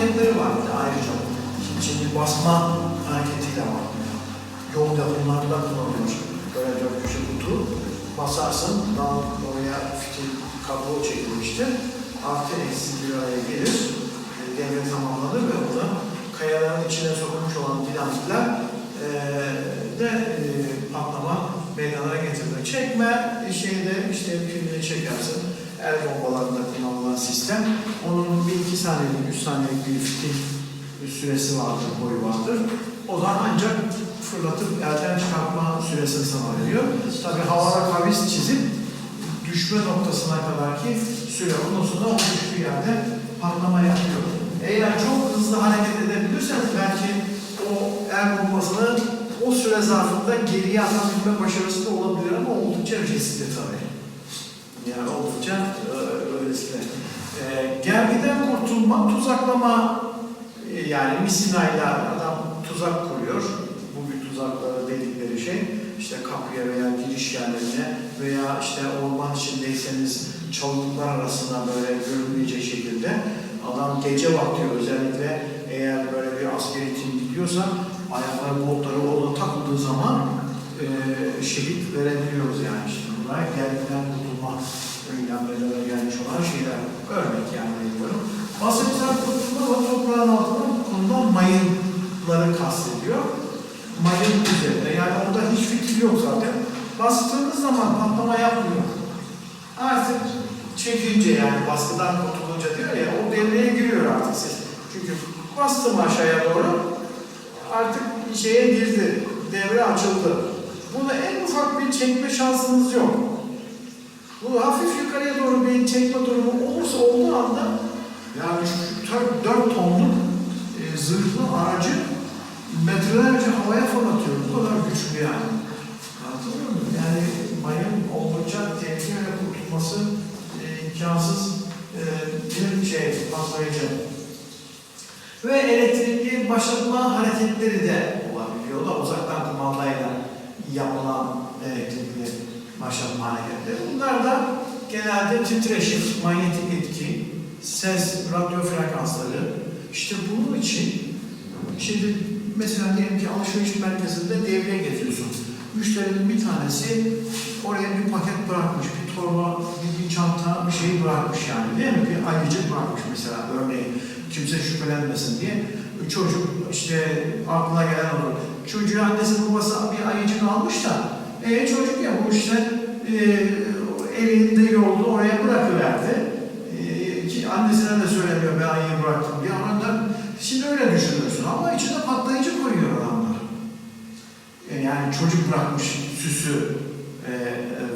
hareketleri var ayrıca. Şimdi, şimdi basma hareketiyle var. Yol yapımlarında kullanılıyor. Böyle dört köşe kutu. Basarsın, daha oraya fitil kablo çekilmiştir. Artı eksi bir araya gelir. E, devre tamamlanır ve orada kayaların içine sokulmuş olan dinamitler e, de e, patlama meydana getirir. Çekme şeyde işte pilini çekersin. El bombalarında kullanılan sistem. Onun bir iki saniyelik, üç saniyelik bir süresi vardır, boyu vardır. O zaman ancak fırlatıp elden çıkartma süresini veriyor. Tabi havada kavis çizip düşme noktasına kadar ki süre. Ondan sonra o düştüğü yerde patlama yapıyor. Eğer çok hızlı hareket edebilirseniz belki o el bombasını o süre zarfında geriye atabilme başarısı da olabilir ama oldukça riskli tabii. Yani oldukça e, riskli. E, gergiden kurtulma, tuzaklama e, yani misinayla adam tuzak kuruyor. Bu bir tuzakları dedikleri şey. İşte kapıya veya giriş yerlerine veya işte orman içindeyseniz çalılıklar arasında böyle görünmeyecek şekilde adam gece vakti özellikle eğer böyle bir askeri tim gidiyorsa ayakları botları ona takıldığı zaman e, şehit verebiliyoruz yani işte bunlar gergiden kurtulma önlemlerine gelmiş olan şeyler. Örnek yani veriyorum. Basınçlar kurtulma ve toprağın altına konulan mayınları kastediyor. Mayın üzerinde. Yani orada hiç fitil yok zaten. Bastığınız zaman patlama yapmıyor. Artık çekince yani baskıdan kurtulunca diyor ya o devreye giriyor artık siz. Çünkü bastım aşağıya doğru artık şeye girdi. Devre açıldı. Bunu en ufak bir çekme şansınız yok. Bu hafif yukarıya doğru bir çekme durumu olursa olduğu anda yani şu tar- dört tonluk e, zırhlı aracı metrelerce havaya fırlatıyor. Bu kadar güçlü yani. Anlatabiliyor muyum? Yani mayın oldukça tehlikeli ve kurtulması e, imkansız e, bir şey, patlayıcı. Ve elektrikli başlatma hareketleri de olabiliyor da uzaktan kumandayla yapılan elektrikli başlatma hareketleri. Bunlar da genelde titreşim, manyetik etki, ses, radyo frekansları. İşte bunun için şimdi mesela diyelim ki alışveriş merkezinde devreye getiriyorsun. Müşterinin bir tanesi oraya bir paket bırakmış, bir torba, bir, bir çanta, bir şey bırakmış yani değil mi? Bir ayıcık bırakmış mesela örneğin. Kimse şüphelenmesin diye. Çocuk işte aklına gelen olur. Çocuğun annesi babası bir ayıcık almış da e, çocuk ya işte e, elinde yolda oraya bırakıverdi. E, annesine de söylemiyor ben ayıyı bıraktım diye. Ama şimdi öyle düşünüyorsun ama içinde patlayıcı koyuyor adamlar. E, yani çocuk bırakmış süsü e,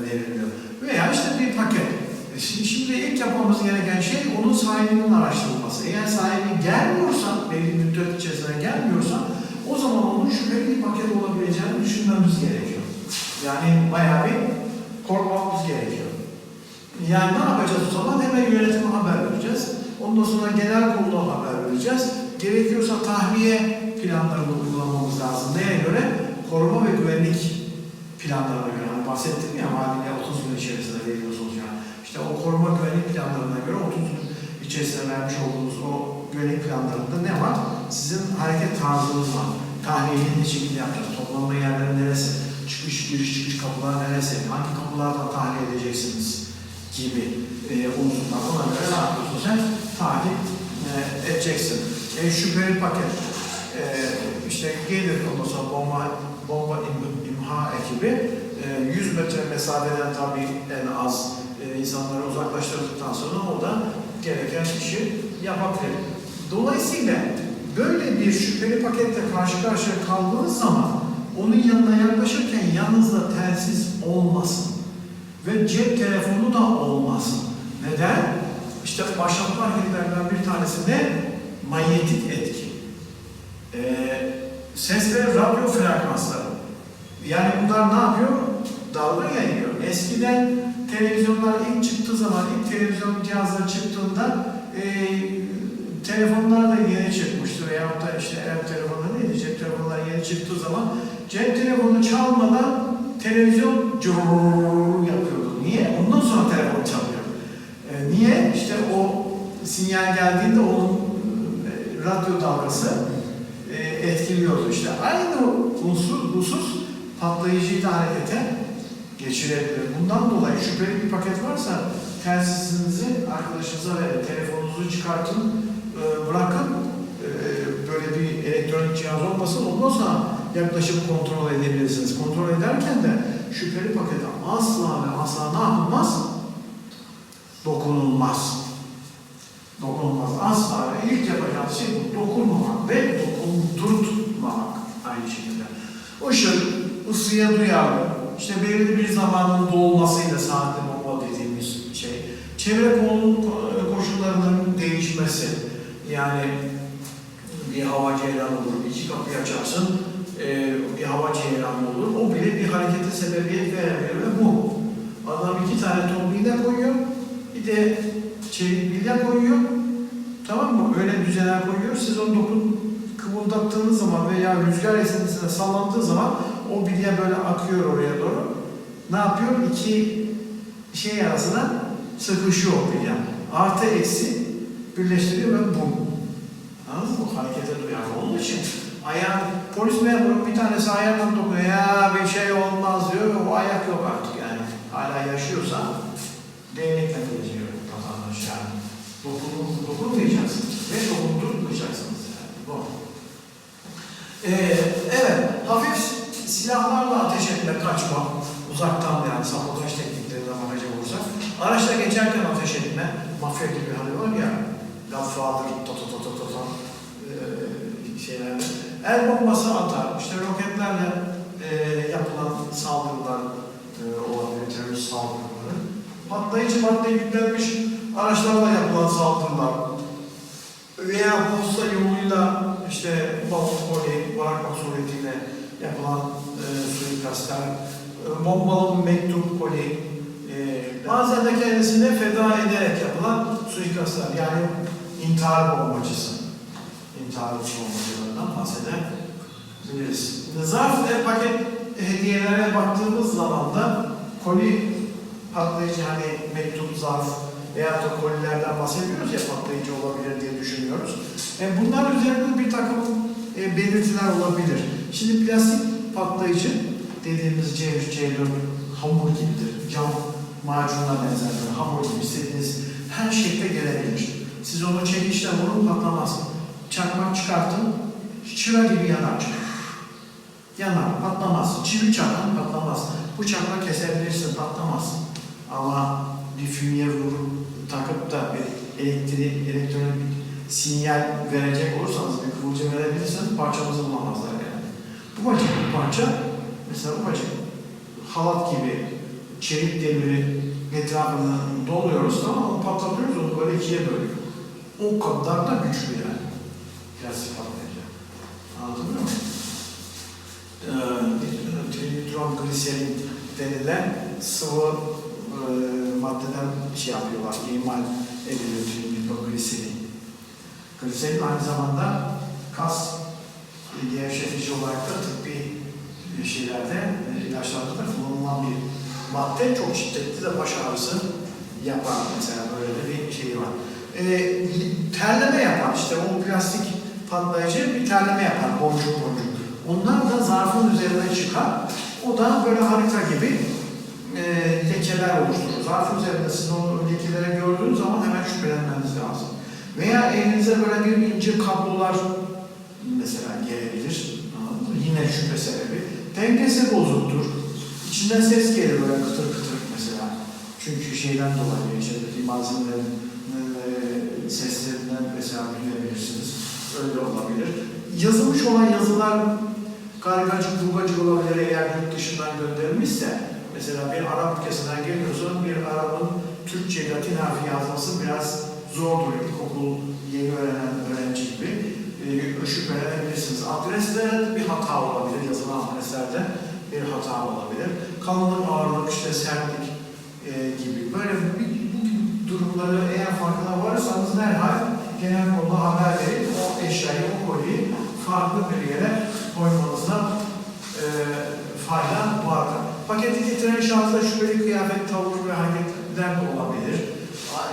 veriliyor. Veya işte bir paket. E, Şimdi, şimdi ilk yapmamız gereken şey onun sahibinin araştırılması. Eğer sahibi gelmiyorsa, belli müddet içerisinde gelmiyorsa o zaman onun şüpheli bir paket olabileceğini düşünmemiz gerekiyor. Yani bayağı bir korkmamız gerekiyor. Yani ne yapacağız o zaman? Hemen yönetime haber vereceğiz. Ondan sonra genel kurula haber vereceğiz. Gerekiyorsa tahliye planlarını uygulamamız lazım. Neye göre? Koruma ve güvenlik planlarına göre. Hani bahsettim ya mahalline 30 gün içerisinde veriyorsunuz yani. İşte o koruma güvenlik planlarına göre 30 gün içerisinde vermiş olduğunuz o güvenlik planlarında ne var? Sizin hareket tarzınız var. Tahliyeyi ne şekilde yapacağız? Toplanma neresi? Giriş, çıkış kapılar neresi? Hangi kapılardan tahliye edeceksiniz? Gibi e, unsurlar. Ona göre ne yapıyorsun sen? Tahliye e, edeceksin. E, şüpheli paket. E, işte gelir ondan bomba, bomba im- imha ekibi e, 100 metre mesafeden tabii en az e, insanları uzaklaştırdıktan sonra o da gereken işi yapabilir. Dolayısıyla böyle bir şüpheli paketle karşı karşıya kaldığınız zaman onun yanına yaklaşırken yanınızda telsiz olmasın ve cep telefonu da olmasın. Neden? İşte başlatma hareketlerinden bir tanesi ne? Manyetik etki. Ee, ses ve radyo frekansları. Yani bunlar ne yapıyor? Dalga yayıyor. Eskiden televizyonlar ilk çıktığı zaman, ilk televizyon cihazları çıktığında e, telefonlar da yeni çıkmıştı veyahut da işte ev telefonu neydi, cep telefonları yeni çıktığı zaman cep telefonu çalmadan televizyon cırrrr yapıyordu. Niye? Ondan sonra telefon çalıyor. E, niye? İşte o sinyal geldiğinde onun e, radyo dalgası e, etkiliyordu işte. Aynı unsur, husus patlayıcıyı da harekete geçirebilir. Bundan dolayı şüpheli bir paket varsa telsizinizi arkadaşınıza verin, telefonunuzu çıkartın, e, bırakın. E, böyle bir elektronik cihaz olmasın. Ondan sonra yaklaşıp kontrol edebilirsiniz. Kontrol ederken de şüpheli pakete asla ve asla ne yapılmaz? Dokunulmaz. Dokunulmaz. Asla ve ilk yapacağınız şey bu. Dokunmamak ve dokundurtmamak aynı şekilde. Işık, ısıya duyarlı, işte belirli bir zamanın dolmasıyla saatli bomba dediğimiz şey, çevre konu- koşullarının değişmesi, yani bir hava ceylanı olur, iki kapıyı açarsın, e, bir hava ceylanı olur, o bile bir harekete sebebiyet verebilir ve bu. Adam iki tane top iğne koyuyor, bir de çelik bilye koyuyor, tamam mı? Öyle düzeneler koyuyor, siz onu dokun kıvıldattığınız zaman veya rüzgar esintisine sallandığı zaman o bilye böyle akıyor oraya doğru. Ne yapıyor? İki şey arasına sıkışıyor o bilye. Artı eksi birleştiriyor ve bum. Anladınız mı? Harekete duyarlı. Onun için ayağın, polis memuru bir tanesi ayağına dokunuyor. Ya bir şey olmaz diyor. O ayak yok artık yani. Hala yaşıyorsa değnekle geziyor vatandaş yani. Dokun, dokunmayacaksınız ve dokundurmayacaksınız yani. Bu. Ee, evet, hafif silahlarla ateş etme, kaçma, uzaktan yani sabotaj tekniklerine bakacak olursak, araçla geçerken ateş etme, mafya gibi hani var ya, Godfather, to to to to to to ee, şeylerde, el bombası atar, işte roketlerle e, yapılan saldırılar e, olabilir, terörist saldırıları, patlayıcı madde yüklenmiş araçlarla yapılan saldırılar, veya posta yoluyla işte balon koli bırakmak suretiyle yapılan e, suikastlar, e, bombalı mektup koli, e, bazen de kendisine feda ederek yapılan suikastlar. Yani intihar bombacısı, intihar bombacılarından bahsedebiliriz. Zarf ve paket hediyelere baktığımız zaman da koli patlayıcı hani mektup, zarf, veyahut da kolilerden bahsediyoruz ya patlayıcı olabilir diye düşünüyoruz. E, bunlar üzerinde bir takım e, belirtiler olabilir. Şimdi plastik patlayıcı dediğimiz C3, C4 hamur gibidir. Cam macununa benzer hamur gibi istediğiniz her şekle gelebilir. Siz onu çekişle vurun patlamaz. Çakmak çıkartın, çıra gibi yanar. Yanar, patlamaz. Çivi çakın, patlamaz. Bıçakla kesebilirsin, patlamaz. Ama bir fünye vurup takıp da bir elektrik, elektronik bir sinyal verecek olursanız, bir kıvılcım verebilirseniz parçamızı bulamazlar yani. Bu bacak bir parça, mesela bu bacak halat gibi çelik demiri etrafını doluyoruz tamam mı? Patlatıyoruz, onu böyle ikiye bölüyor. O kadar da güçlü yani. Plastik patlayıcı. Anlatabiliyor muyum? Ee, Trinitromgliserin denilen sıvı e, maddeden şey yapıyorlar, imal ediliyor trinitrogliserin. Gliserin aynı zamanda kas gevşetici olarak da tıbbi şeylerde, e, ilaçlarda da kullanılan bir madde. Çok şiddetli de baş ağrısı yapar mesela böyle de bir şey var. E, terleme yapar işte o plastik patlayıcı bir terleme yapar boncuk boncuk. Onlar da zarfın üzerine çıkar. O da böyle harita gibi e, lekeler oluşturur. Zarf üzerinde siz o lekeleri gördüğünüz zaman hemen şüphelenmeniz lazım. Veya elinize böyle bir ince kablolar mesela gelebilir. Yine şüphe sebebi. Dengesi bozuktur. İçinden ses gelir böyle kıtır kıtır mesela. Çünkü şeyden dolayı içerideki malzemelerin e, seslerinden mesela bilebilirsiniz. Öyle olabilir. Yazılmış olan yazılar kargacık, burgacık olabilir eğer yurt dışından gönderilmişse. Mesela bir Arap ülkesinden geliyorsa bir Arap'ın Türkçe, Latin harfi yazması biraz zordur. İlkokul yeni öğrenen öğrenci gibi e, şüphelenebilirsiniz. Adreste bir hata olabilir, yazılan adreslerde bir hata olabilir. Kalınlık, ağırlık, işte sertlik e, gibi. Böyle bu, bu gibi durumları eğer farkına varırsanız derhal genel konuda haber verip o eşyayı, o kolyeyi farklı bir yere koymanızda e, fayda var. Paketi getiren şahısla şüpheli kıyafet, tavır ve hareketler de olabilir.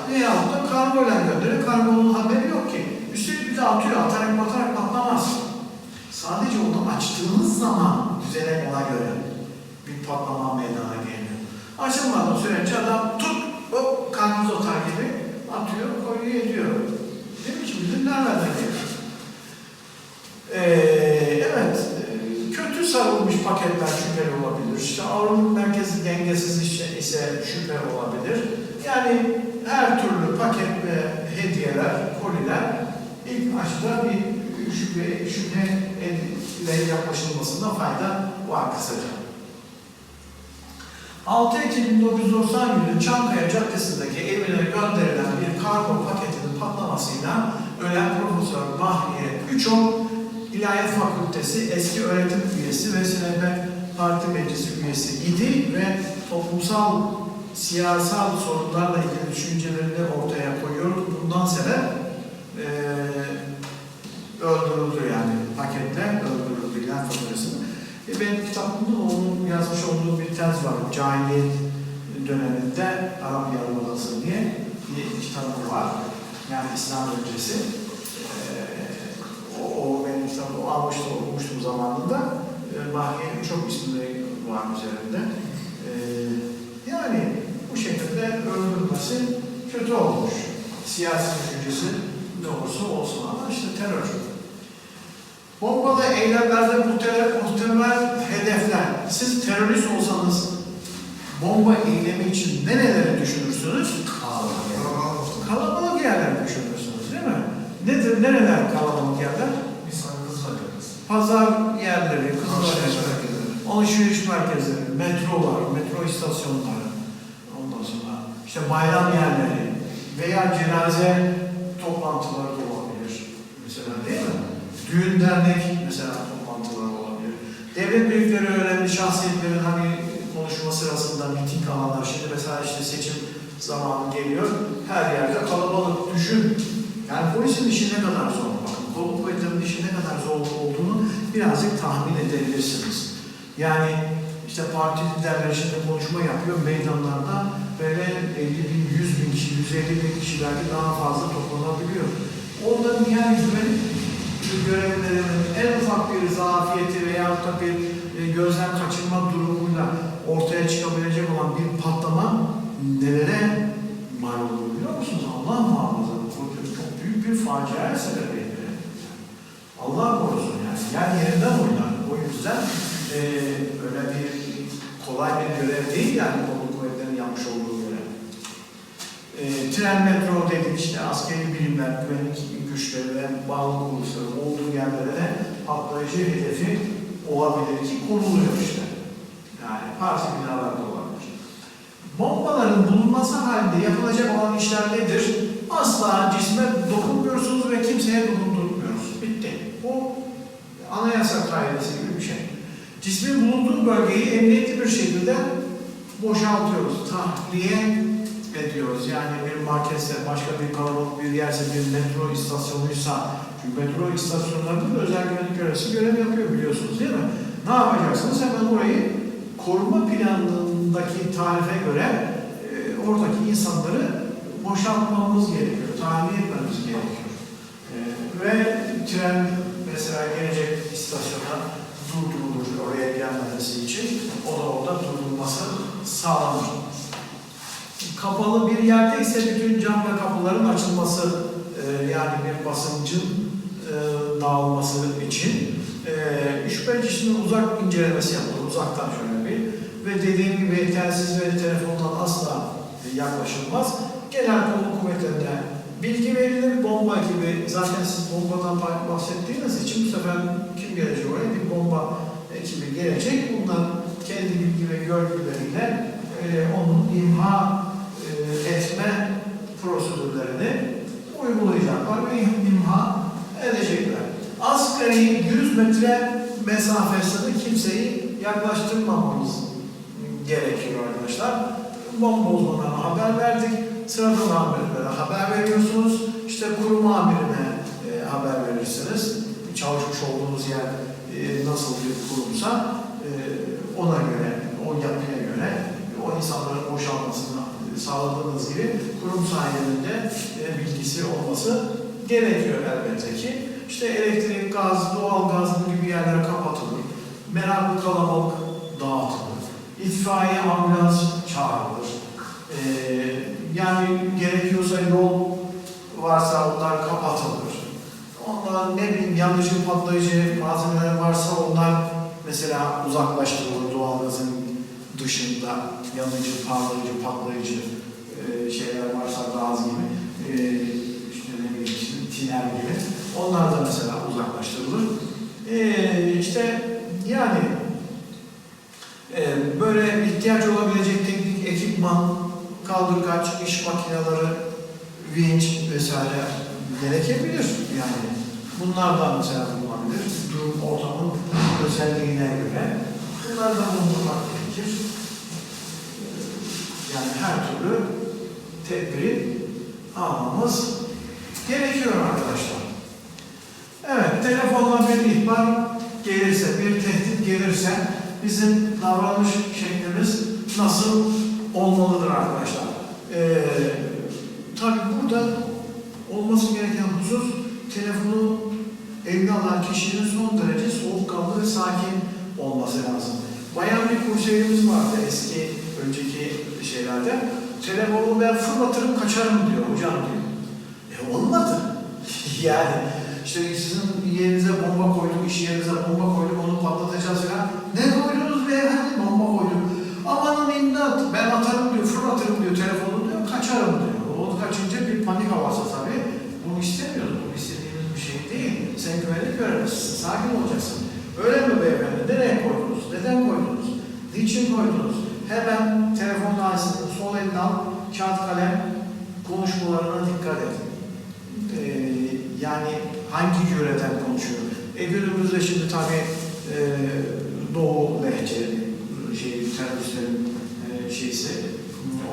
Veyahut da kargoyla gönderiyor, kargonun haberi yok ki. Üstelik Füze atıyor, atarak batarak patlamaz. Sadece onu açtığınız zaman düzenek ona göre bir patlama meydana geliyor. Açılmadan sürece adam tut, hop, karpuz atar gibi atıyor, koyuyor, ediyor. Mi? Şimdi nereden geliyor? Ee, evet, kötü sarılmış paketler şüpheli olabilir. İşte ağırlık merkezi dengesiz ise, şüphe olabilir. Yani her türlü paket ve hediyeler, koliler ilk başta bir şüphe, şüphe ile yaklaşılmasında fayda var kısaca. 6 Ekim 1990 günü Çankaya Caddesi'ndeki evine gönderilen bir kargo paketinin patlamasıyla ölen Profesör Mahriye Üçok, İlahiyat Fakültesi eski öğretim üyesi ve SNP Parti Meclisi üyesi idi ve toplumsal, siyasal sorunlarla ilgili düşüncelerini ortaya koyuyordu. Bundan sebep eee öldürüldü yani paketle öldürüldü İlahiyat Fakültesi'nin. E benim kitabımda onun yazmış olduğu bir tez var. Cahiliyet döneminde Arap Yarımadası diye bir kitabı var. Yani İslam öncesi. O, o benim kitabımda o almıştım, okumuştum zamanında. Mahriye çok isimleri var üzerinde. Yani bu şekilde öldürülmesi kötü olmuş. Siyasi düşüncesi ne olursa olsun ama işte terör. Bombalı eylemlerde muhtemel, muhtemel hedefler. Siz terörist olsanız bomba eylemi için nereleri düşünürsünüz? Kalabalık yerler düşünürsünüz değil mi? Nedir, nereler kalabalık yerler? Pazar yerleri, kızlar yerleri, alışveriş merkezleri, metrolar, metro istasyonları, ondan sonra işte bayram yerleri veya cenaze toplantıları da olabilir. Mesela değil mi? Düğün dernek mesela toplantıları olabilir. Devlet büyükleri önemli şahsiyetlerin hani konuşma sırasında miting alanlar. Şimdi mesela işte seçim zamanı geliyor. Her yerde kalabalık düşün. Yani polisin işi ne kadar zor. Bakın kolu kuvvetlerinin işi ne kadar zor olduğunu birazcık tahmin edebilirsiniz. Yani işte parti liderleri şimdi konuşma yapıyor meydanlarda böyle 50 bin, 100 bin kişi, 150 bin kişi belki daha fazla toplanabiliyor. Onların güvenlik görevlerinin en ufak bir zafiyeti veya da bir e, gözden kaçırma durumuyla ortaya çıkabilecek olan bir patlama nelere mal olur biliyor musunuz? Allah muhafaza. Bu çok büyük bir faciaya sebebiyet. Allah korusun yani. Yer yerinden oynar. O yüzden e, öyle bir kolay bir görev değil yani kolluk kuvvetlerinin yapmış olduğu görev. E, tren metro dedik işte askeri birimler, güvenlik güçleri ve bağlı kuruluşların olduğu yerlere de patlayıcı hedefi olabilir ki konuluyor işte. Yani binalarda olabilir. Bombaların bulunması halinde yapılacak olan işler nedir? Asla cisme dokunmuyorsunuz ve kimseye dokundurmuyoruz. Bitti. Bu anayasa kaidesi gibi bir şey. Cismin bulunduğu bölgeyi emniyetli bir şekilde boşaltıyoruz. Tahliye ediyoruz. Yani bir marketse, başka bir kalabalık bir yerse, bir metro istasyonuysa, çünkü metro istasyonlarında da özel güvenlik görevlisi görev yapıyor biliyorsunuz değil mi? Ne yapacaksınız? Hemen orayı koruma planındaki tarife göre e, oradaki insanları boşaltmamız gerekiyor, tahliye etmemiz gerekiyor. E, ve tren mesela gelecek istasyona durdurulur oraya gelmemesi için. O da orada durdurulması sağlanır. Kapalı bir yerde ise bütün cam ve kapıların açılması e, yani bir basıncın dağılması için e, kişinin uzak incelemesi yapılır. Uzaktan şöyle ve dediğim gibi telsiz ve telefondan asla yaklaşılmaz. Genel kolluk kuvvetlerine bilgi verilir. Bomba gibi zaten siz bombadan bahsettiğiniz için bu sefer kim gelecek oraya? Bir bomba ekibi gelecek. Bunlar kendi bilgi ve görgüleriyle e, onun imha e, etme prosedürlerini uygulayacaklar ve imha edecekler. Asgari 100 metre mesafesinde kimseyi yaklaştırmamamız gerekiyor arkadaşlar. Bomba uzmanlarına haber verdik. Sıradan amirlere haber veriyorsunuz. İşte kurum amirine e, haber verirsiniz. Çalışmış olduğunuz yer e, nasıl bir kurumsa e, ona göre, o yapıya göre o insanların boşalmasını sağladığınız gibi kurum sahibinin de e, bilgisi olması Gerekiyor elbette ki. İşte elektrik, gaz, doğal gaz gibi yerler kapatılır. Meraklı kalabalık dağıtılır. İtfaiye, ambulans çağrılır. Ee, yani gerekiyorsa yol varsa onlar kapatılır. Onlar ne bileyim yanıcı patlayıcı malzemeler varsa onlar mesela uzaklaştırılır doğalgazın dışında yanıcı, parlayıcı, patlayıcı e, şeyler varsa gaz gibi e, işte ne bileyim işte tiner gibi onlar da mesela uzaklaştırılır. E, işte yani e, böyle ihtiyaç olabilecek teknik ekipman, kaldırgaç, iş makineleri, vinç vesaire gerekebilir yani. Bunlardan mesela bulunabilir. Durum ortamın özelliğine göre. Bunları da bulundurmak gerekir. Yani her türlü tedbiri almamız gerekiyor arkadaşlar. Evet, telefonla bir ihbar gelirse, bir tehdit gelirse bizim davranış şeklimiz nasıl olmalıdır arkadaşlar? Ee, tabii burada olması gereken husus telefonu eline alan kişinin son derece soğukkanlı ve sakin olması lazım. Bayan bir kursiyerimiz vardı eski, önceki şeylerde. Telefonu ben fırlatırım kaçarım diyor hocam diyor. E olmadı. yani işte sizin yerinize bomba koyduk, iş yerinize bomba koyduk, onu patlatacağız falan. Ne koydunuz beyefendi? Bomba koyduk. Amanın imdat, ben atarım diyor, fırlatırım diyor telefonu diyor, kaçarım diyor. O kaçınca bir panik havası tabii. Bunu istemiyoruz, bu istediğimiz bir şey değil. Sen güvenlik görevlisisin, sakin olacaksın. Öyle mi beyefendi? Nereye koydunuz? Neden koydunuz? Niçin koydunuz? Hemen telefon dairesinin sol elini al, kağıt kalem konuşmalarına dikkat et. Ee, yani hangi yöreden konuşuyor? E günümüzde şimdi tabii e, Doğu lehçe şey, teröristlerin e, şeysi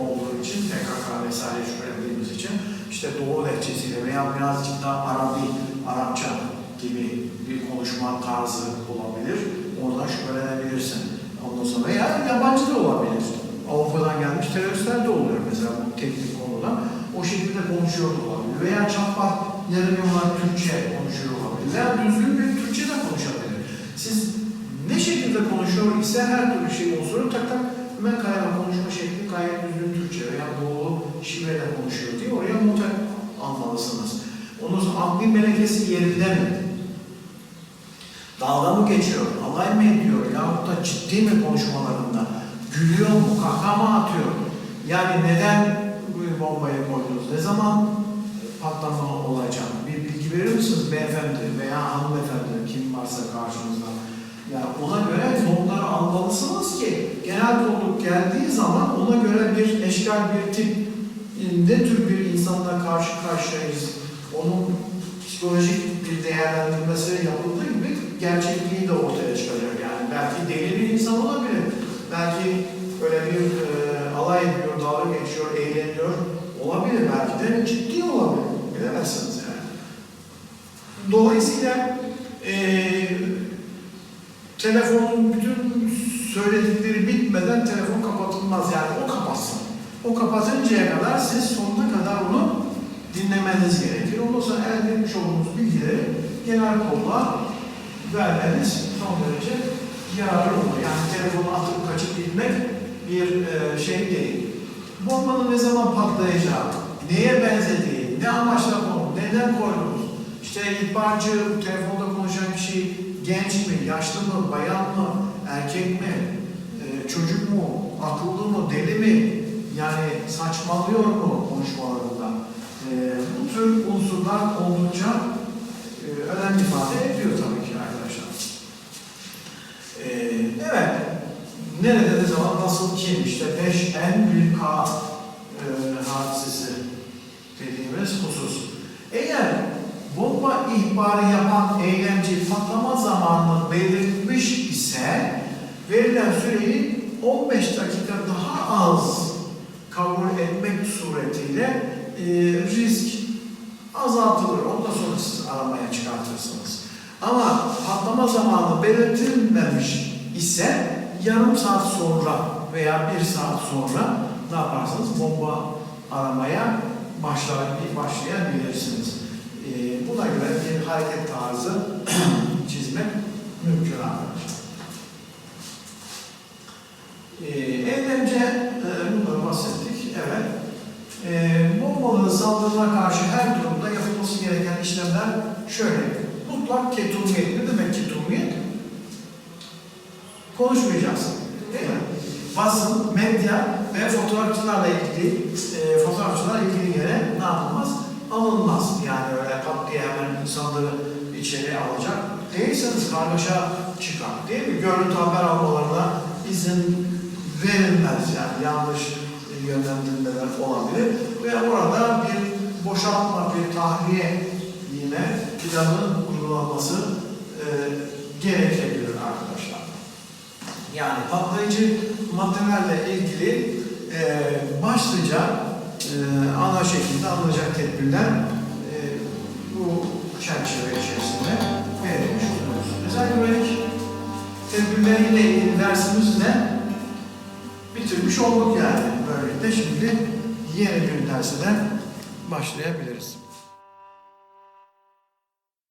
olduğu için PKK vesaire şüphelendiğimiz için işte Doğu lehçesiyle veya birazcık daha Arabi, Arapça gibi bir konuşma tarzı olabilir. Oradan şüphelenebilirsin. Ondan sonra veya yabancı da olabilir. Avrupa'dan gelmiş teröristler de oluyor mesela bu teknik konuda. O şekilde konuşuyor olabilir. Veya çapak yarım yamalak Türkçe konuşuyor olabilir. Veya düzgün bir Türkçe de konuşabilir. Siz ne şekilde konuşuyor ise her türlü şey olsun tak tak hemen kayma konuşma şekli gayet düzgün Türkçe veya doğulu şiveyle konuşuyor diye oraya not almalısınız. Onun akli melekesi yerinde mi? Dalga mı geçiyor? Alay mı ediyor? Yahut da ciddi mi konuşmalarında? Gülüyor mu? Kaka mı atıyor? Yani neden bombayı koydunuz? Ne zaman patlama olacak? Bir bilgi verir misiniz beyefendi veya hanımefendi kim varsa karşınızda? Yani ona göre notları almalısınız ki genel kolluk geldiği zaman ona göre bir eşkal bir tip ne tür bir insanla karşı karşıyayız? Onun psikolojik bir değerlendirmesi yapıldığı gibi gerçekliği de ortaya çıkacak. Yani belki deli bir insan olabilir. Belki böyle bir e, alay ediyor, dalga geçiyor, eğleniyor olabilir. Belki de ciddi olabilir. Bilemezsiniz yani. Dolayısıyla e, telefonun bütün söyledikleri bitmeden telefon kapatılmaz. Yani o kapatsın. O kapatıncaya kadar siz sonuna kadar onu dinlemeniz gerekir. Ondan sonra elde etmiş olduğunuz bilgileri genel kolluğa vermeniz son derece yararlı olur. Yani telefonu atıp kaçıp gitmek bir e, şey değil. Bombanın ne zaman patlayacağı, neye benzediği, ne amaçla konuldu, neden koydunuz? İşte ihbarcı, telefonda konuşan kişi genç mi, yaşlı mı, bayan mı, erkek mi, e, çocuk mu, akıllı mı, deli mi? Yani saçmalıyor mu konuşmalarında? E, bu tür unsurlar oldukça e, önemli ifade ediyor tabii ki arkadaşlar. E, evet, nerede ne zaman nasıl kim? İşte 5N bir K e, hadisesi dediğimiz husus. Eğer bomba ihbarı yapan eylemci patlama zamanını belirtmiş ise verilen süreyi 15 dakika daha az kabul etmek suretiyle e, risk azaltılır. Ondan sonra siz aramaya çıkartırsınız. Ama patlama zamanı belirtilmemiş ise yarım saat sonra veya bir saat sonra ne yaparsınız? Bomba aramaya başlar, başlayabilirsiniz. e, buna göre bir hareket tarzı çizmek mümkün arkadaşlar. E, eylemce, e, bunları bahsettik, evet. E, bombalı saldırılara karşı her durumda yapılması gereken işlemler şöyle. Mutlak ketumiyet. Ne demek ketumiyet? Konuşmayacaksın. Değil mi? Basın, medya ve fotoğrafçılarla ilgili, e, fotoğrafçılarla ilgili yere ne yapılmaz? Alınmaz. Yani öyle pat diye hemen insanları içeri alacak. Değilseniz kargaşa çıkar. Değil mi? Görüntü haber almalarına izin verilmez yani. Yanlış yönlendirmeler olabilir. Ve orada bir boşaltma, bir tahliye yine planın uygulanması e, gerekebilir arkadaşlar. Yani patlayıcı maddelerle ilgili e, başlıca e, ana şekilde alınacak tedbirler e, bu çerçeve içerisinde verilmiş oluyoruz. Özel güvenlik tedbirleriyle ilgili dersimizle bitirmiş olduk yani. Böylelikle şimdi yeni bir derse de başlayabiliriz.